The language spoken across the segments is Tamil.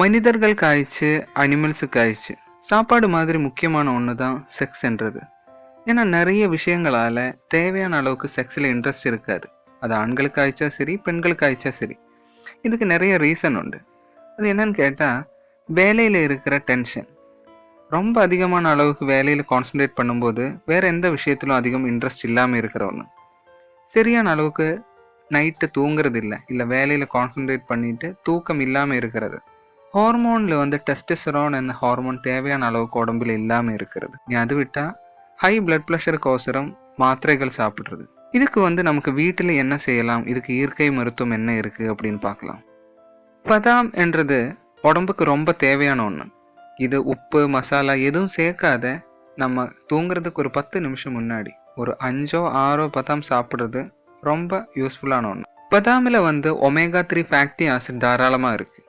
மனிதர்களுக்கு ஆயிடுச்சு அனிமல்ஸுக்கு ஆயிடுச்சு சாப்பாடு மாதிரி முக்கியமான ஒன்று தான் செக்ஸ்ன்றது ஏன்னா நிறைய விஷயங்களால் தேவையான அளவுக்கு செக்ஸில் இன்ட்ரெஸ்ட் இருக்காது. அது ஆண்களுக்கு ஆயிடுச்சா சரி பெண்களுக்கு ஆயிடுச்சா சரி. இதுக்கு நிறைய ரீசன் உண்டு. அது என்னன்னு கேட்டால் வேலையில் இருக்கிற டென்ஷன் ரொம்ப அதிகமான அளவுக்கு வேலையில் கான்சென்ட்ரேட் பண்ணும்போது வேறு எந்த விஷயத்திலும் அதிகம் இன்ட்ரெஸ்ட் இல்லாமல் இருக்கிற ஒன்று சரியான அளவுக்கு நைட்டு தூங்குறது இல்லை இல்லை வேலையில் கான்சென்ட்ரேட் பண்ணிட்டு தூக்கம் இல்லாமல் இருக்கிறது. ஹார்மோனில் வந்து டெஸ்டஸ்டரான் என்ற ஹார்மோன் தேவையான அளவுக்கு உடம்புல இல்லாமல் இருக்கிறது. நீ அது விட்டால் ஹை பிளட் ப்ரெஷருக்கோசரம் மாத்திரைகள் சாப்பிட்றது. இதுக்கு வந்து நமக்கு வீட்டில் என்ன செய்யலாம்? இதுக்கு இயற்கை மருத்துவம் என்ன இருக்குது அப்படின்னு பார்க்கலாம். பதாம் என்றது உடம்புக்கு ரொம்ப தேவையான ஒன்று இது உப்பு மசாலா எதுவும் சேர்க்காத நம்ம தூங்குறதுக்கு ஒரு பத்து நிமிஷம் முன்னாடி ஒரு அஞ்சோ ஆறோ பதாம் சாப்பிட்றது ரொம்ப யூஸ்ஃபுல்லான ஒன்று பதாமில் வந்து ஒமேகா த்ரீ ஃபேக்டி ஆசிட் தாராளமாக இருக்குது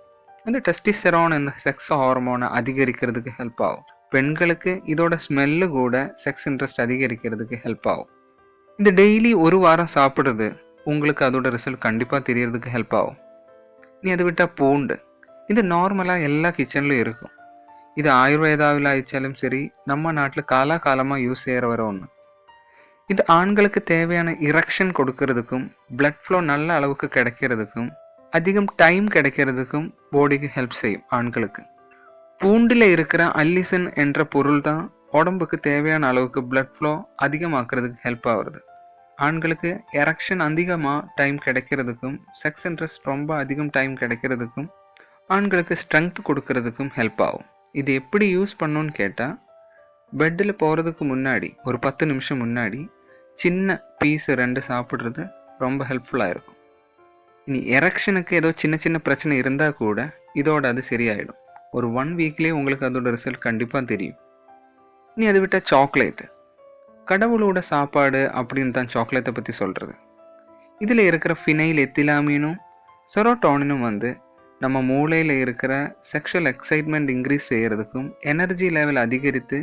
அந்த டெஸ்டிசெரான் இந்த செக்ஸ் ஹார்மோனை அதிகரிக்கிறதுக்கு ஹெல்ப் ஆகும். பெண்களுக்கு இதோட ஸ்மெல்லு கூட செக்ஸ் இன்ட்ரெஸ்ட் அதிகரிக்கிறதுக்கு ஹெல்ப் ஆகும். இது டெய்லி ஒரு வாரம் சாப்பிட்றது உங்களுக்கு அதோட ரிசல்ட் கண்டிப்பாக தெரியறதுக்கு ஹெல்ப் ஆகும். நீ அதை விட்டால் பூண்டு. இது நார்மலாக எல்லா கிச்சன்லையும் இருக்கும். இது ஆயுர்வேதாவில் ஆயிடுச்சாலும் சரி நம்ம நாட்டில் காலாகாலமாக யூஸ் செய்கிற வர ஒன்று இது ஆண்களுக்கு தேவையான இரக்ஷன் கொடுக்கறதுக்கும் பிளட் ஃப்ளோ நல்ல அளவுக்கு கிடைக்கிறதுக்கும் அதிகம் டைம் கிடைக்கிறதுக்கும் பாடிக்கு ஹெல்ப் செய்யும் ஆண்களுக்கு. பூண்டில் இருக்கிற அல்லிசன் என்ற பொருள் தான் உடம்புக்கு தேவையான அளவுக்கு பிளட் ஃப்ளோ அதிகமாக்குறதுக்கு ஹெல்ப் ஆகுறது. ஆண்களுக்கு எரக்ஷன் அதிகமாக டைம் கிடைக்கிறதுக்கும் செக்ஸ் இன்ட்ரெஸ்ட் ரொம்ப அதிகம் டைம் கிடைக்கிறதுக்கும் ஆண்களுக்கு ஸ்ட்ரென்த் கொடுக்கறதுக்கும் ஹெல்ப் ஆகும். இது எப்படி யூஸ் பண்ணணும்னு கேட்டால் பெட்டில் போகிறதுக்கு முன்னாடி ஒரு பத்து நிமிஷம் முன்னாடி சின்ன பீஸ் ரெண்டு சாப்பிட்றது ரொம்ப ஹெல்ப்ஃபுல்லாக இருக்கும். இனி எரக்ஷனுக்கு ஏதோ சின்ன சின்ன பிரச்சனை இருந்தால் கூட இதோட அது சரியாயிடும். ஒரு ஒன் வீக்லேயே உங்களுக்கு அதோட ரிசல்ட் கண்டிப்பாக தெரியும். நீ அதை விட்டால் சாக்லேட்டு கடவுளோட சாப்பாடு அப்படின்னு தான் சாக்லேட்டை பற்றி சொல்கிறது இதில் இருக்கிற ஃபினைல் எத்திலாமீனும் செரோட்டானினும் வந்து நம்ம மூளையில் இருக்கிற செக்ஷுவல் எக்ஸைட்மெண்ட் இன்க்ரீஸ் செய்கிறதுக்கும் எனர்ஜி லெவல் அதிகரித்து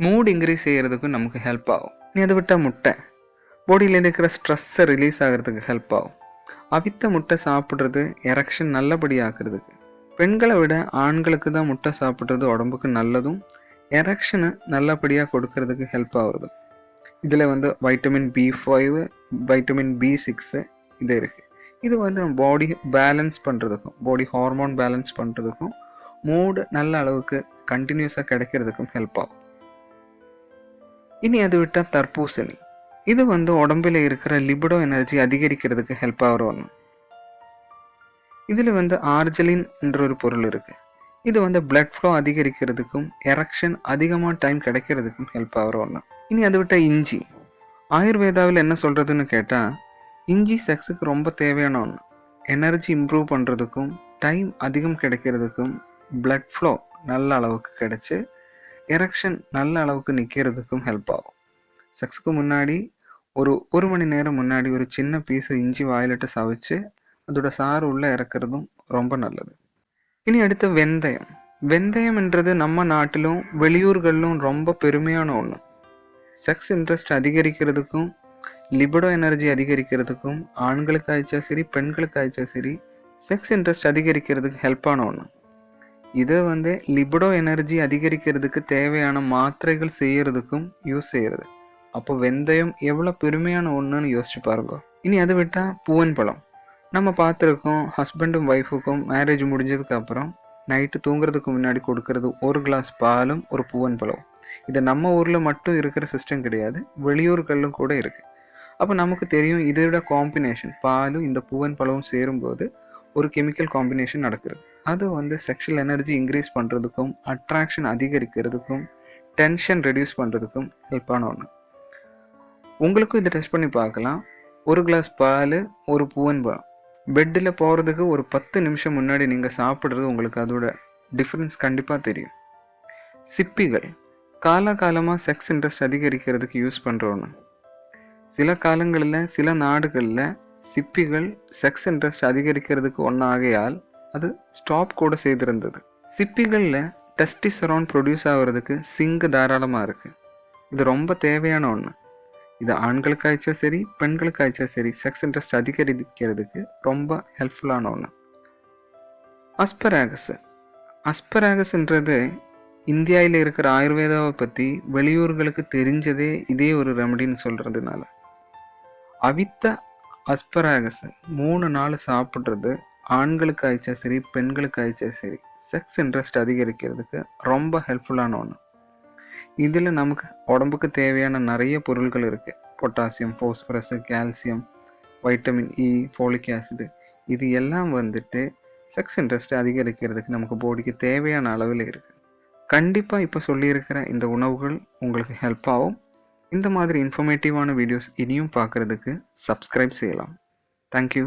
மூட் இன்க்ரீஸ் செய்கிறதுக்கும் நமக்கு ஹெல்ப் ஆகும். நீ அதை விட்டால் முட்டை. பாடியில் இருக்கிற ஸ்ட்ரெஸ்ஸை ரிலீஸ் ஆகிறதுக்கு ஹெல்ப் ஆகும். அவித்த முட்டை சாப்பிட்றது எரக்ஷன் நல்லபடியாக்குறதுக்கு பெண்களை விட ஆண்களுக்கு தான் முட்டை சாப்பிட்றது உடம்புக்கு நல்லதும் எரக்ஷனை நல்லபடியாக கொடுக்கறதுக்கு ஹெல்ப் ஆகுறது இதில் வந்து vitamin B five vitamin B six இது இருக்குது இது வந்து நம்ம பாடி பேலன்ஸ் பண்ணுறதுக்கும் பாடி ஹார்மோன் பேலன்ஸ் பண்ணுறதுக்கும் மூடு நல்ல அளவுக்கு கண்டினியூஸாக கிடைக்கிறதுக்கும் ஹெல்ப் ஆகும். இனி அது விட்டால் தர்பூசணி. இது வந்து உடம்புல இருக்கிற லிபிடோ எனர்ஜி அதிகரிக்கிறதுக்கு ஹெல்ப் ஆகிற ஒன்று இதில் வந்து ஆர்ஜலின் என்ற ஒரு பொருள் இருக்குது இது வந்து பிளட் ஃப்ளோ அதிகரிக்கிறதுக்கும் எரக்ஷன் அதிகமாக டைம் கிடைக்கிறதுக்கும் ஹெல்ப் ஆகிற ஒன்று இனி அதை விட்டால் இஞ்சி. ஆயுர்வேதாவில் என்ன சொல்கிறதுன்னு கேட்டால் இஞ்சி செக்ஸுக்கு ரொம்ப தேவையான ஒன்று எனர்ஜி இம்ப்ரூவ் பண்ணுறதுக்கும் டைம் அதிகம் கிடைக்கிறதுக்கும் பிளட் ஃப்ளோ நல்ல அளவுக்கு கிடைச்சி எரக்ஷன் நல்ல அளவுக்கு நிற்கிறதுக்கும் ஹெல்ப் ஆகும். செக்ஸுக்கு முன்னாடி ஒரு ஒரு மணி நேரம் முன்னாடி ஒரு சின்ன பீஸ் இஞ்சி வாயிலிட்டு சவைச்சு அதோட சாறு உள்ளே இறக்குறதும் ரொம்ப நல்லது. இனி அடுத்து வெந்தயம். வெந்தயம்ன்றது நம்ம நாட்டிலும் வெளியூர்களிலும் ரொம்ப பெருமையான ஒன்று செக்ஸ் இன்ட்ரெஸ்ட் அதிகரிக்கிறதுக்கும் லிபடோ எனர்ஜி அதிகரிக்கிறதுக்கும் ஆண்களுக்கு ஆயிடுச்சா சரி பெண்களுக்கு ஆயிடுச்சா சரி செக்ஸ் இன்ட்ரெஸ்ட் அதிகரிக்கிறதுக்கு ஹெல்ப்பான ஒன்று இதை வந்து லிபடோ எனர்ஜி அதிகரிக்கிறதுக்கு தேவையான மாத்திரைகள் செய்யறதுக்கும் யூஸ் செய்யறது. அப்போ வெந்தயம் எவ்வளோ பெருமையான ஒன்றுன்னு யோசிச்சு பாருங்க. இனி அதை விட்டால் பூவன் பழம். நம்ம பார்த்துருக்கோம் ஹஸ்பண்டும் ஒய்ஃபுக்கும் மேரேஜ் முடிஞ்சதுக்கு அப்புறம் நைட்டு தூங்குறதுக்கு முன்னாடி கொடுக்கறது ஒரு கிளாஸ் பாலும் ஒரு பூவன் பழம். இது நம்ம ஊரில் மட்டும் இருக்கிற சிஸ்டம் கிடையாது வெளியூர்களிலும் கூட இருக்குது அப்போ நமக்கு தெரியும் இதோட காம்பினேஷன் பாலும் இந்த பூவன் பழமும் சேரும்போது ஒரு கெமிக்கல் காம்பினேஷன் நடக்கிறது. அது வந்து செக்ஷுவல் எனர்ஜி இன்க்ரீஸ் பண்ணுறதுக்கும் அட்ராக்ஷன் அதிகரிக்கிறதுக்கும் டென்ஷன் ரெடியூஸ் பண்ணுறதுக்கும் ஹெல்ப்பான ஒன்று உங்களுக்கும் இதை டெஸ்ட் பண்ணி பார்க்கலாம். ஒரு கிளாஸ் பால் ஒரு பூவன் பழம் பெட்டில் போகிறதுக்கு ஒரு பத்து நிமிஷம் முன்னாடி நீங்கள் சாப்பிட்றது உங்களுக்கு அதோட டிஃப்ரென்ஸ் கண்டிப்பாக தெரியும். சிப்பிகள். காலகாலமாக செக்ஸ் இன்ட்ரெஸ்ட் அதிகரிக்கிறதுக்கு யூஸ் பண்ணுற ஒன்று சில காலங்களில் சில நாடுகளில் சிப்பிகள் செக்ஸ் இன்ட்ரெஸ்ட் அதிகரிக்கிறதுக்கு ஒன்றாகையால் அது ஸ்டாப் கூட செய்திருந்தது. சிப்பிகளில் டெஸ்டிசரான் ப்ரொடியூஸ் ஆகிறதுக்கு சிங்கு தாராளமாக இருக்குது இது ரொம்ப தேவையான ஒன்று இது ஆண்களுக்கு ஆயிடுச்சா சரி பெண்களுக்கு ஆயிடுச்சா சரி செக்ஸ் இன்ட்ரெஸ்ட் அதிகரிக்கிறதுக்கு ரொம்ப ஹெல்ப்ஃபுல்லான ஒன்று அஸ்பராகஸ் அஸ்பராகஸ்ன்றது இந்தியாவில் இருக்கிற ஆயுர்வேதாவை பற்றி வெளியூர்களுக்கு தெரிஞ்சதே இதே ஒரு ரெமடின்னு சொல்கிறதுனால அவித்த அஸ்பராகஸ் மூணு நாள் சாப்பிட்றது ஆண்களுக்கு ஆயிடுச்சா சரி பெண்களுக்கு ஆயிடுச்சா சரி செக்ஸ் இன்ட்ரெஸ்ட் அதிகரிக்கிறதுக்கு ரொம்ப ஹெல்ப்ஃபுல்லான ஒன்று இதில் நமக்கு உடம்புக்கு தேவையான நிறைய பொருட்கள் இருக்குது potassium phosphorus calcium vitamin E folic acid இது எல்லாம் வந்துட்டு செக்ஸ் இன்ட்ரெஸ்ட் அதிகரிக்கிறதுக்கு நமக்கு பாடிக்கு தேவையான அளவில் இருக்குது கண்டிப்பாக இப்போ சொல்லியிருக்கிற இந்த உணவுகள் உங்களுக்கு ஹெல்ப் ஆகும். இந்த மாதிரி இன்ஃபர்மேட்டிவான வீடியோஸ் இனியும் பார்க்குறதுக்கு சப்ஸ்கிரைப் செய்யலாம். தேங்க்யூ